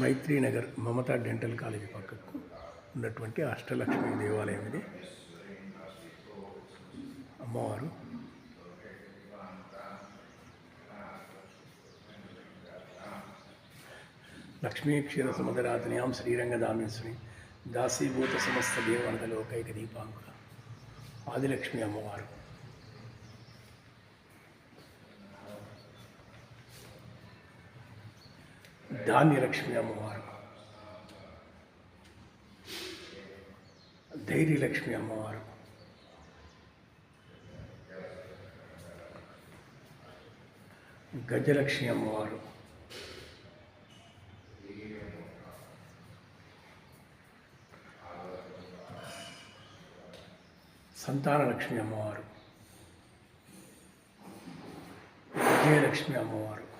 మైత్రి Nagar Mamata dental college పక్కకు ఉన్నటువంటి అష్టలక్ష్మి దేవాలయం ఇది. అమ్మవారు. లక్ష్మీ క్షీర సముద్రాతనియాం శ్రీరంగదామేశ్వరి దాసీభూత సమస్త దేవనత లోకైక దీపాంకుల ఆదిలక్ష్మి అమ్మవారు. ధాన్యలక్ష్మి అమ్మవారు. ధైర్యలక్ష్మి అమ్మవారు. గజలక్ష్మి అమ్మవారు. సంతానలక్ష్మి అమ్మవారు. విజయలక్ష్మి అమ్మవారు.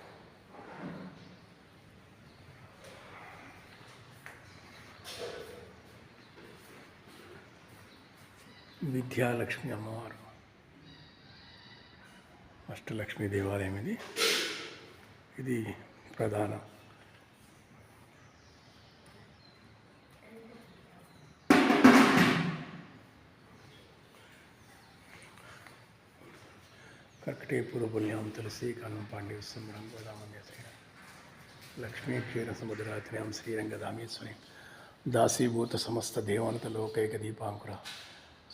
విద్యాలక్ష్మి అమ్మవారు. అష్టలక్ష్మి దేవాలయం ఇది. ఇది ప్రధాన. కర్కటేపుర పుణ్యం తులసి కాలం పాండ్య సుందరం గోదామంద్య శ్రీరామ్ లక్ష్మీ క్షీర సముద్రాత్రియాం శ్రీరంగ దామేశ్వరి దాసీభూత సమస్త దేవనత లోకైక దీపాంకుర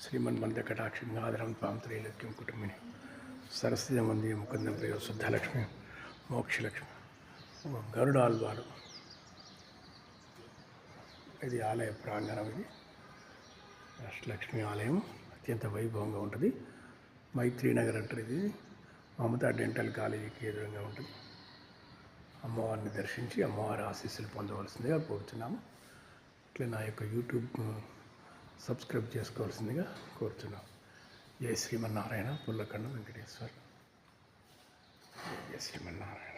శ్రీమన్మంద కటాక్షి ఆదరం త్వాం త్రైలక్ష్యం కుటుంబిని సరస్వతి మంది ముకుందం ప్రియ శుద్ధలక్ష్మి మోక్షలక్ష్మి గరుడాల్వారు ఇది ఆలయ ప్రాంగణం ఇది అష్టలక్ష్మి ఆలయం అత్యంత వైభవంగా ఉంటుంది మైత్రి నగర్ అంటారు ఇది మమతా డెంటల్ కాలేజీకి ఎదురుగా ఉంటుంది అమ్మవారిని దర్శించి అమ్మవారి ఆశీస్సులు పొందవలసిందిగా కోరుతున్నాము ఇట్లా నా యొక్క యూట్యూబ్ సబ్స్క్రైబ్ చేసుకోవాల్సిందిగా కోరుతున్నాం జై శ్రీమన్నారాయణ పుల్లకన్న వెంకటేశ్వర్. జై శ్రీమన్నారాయణ.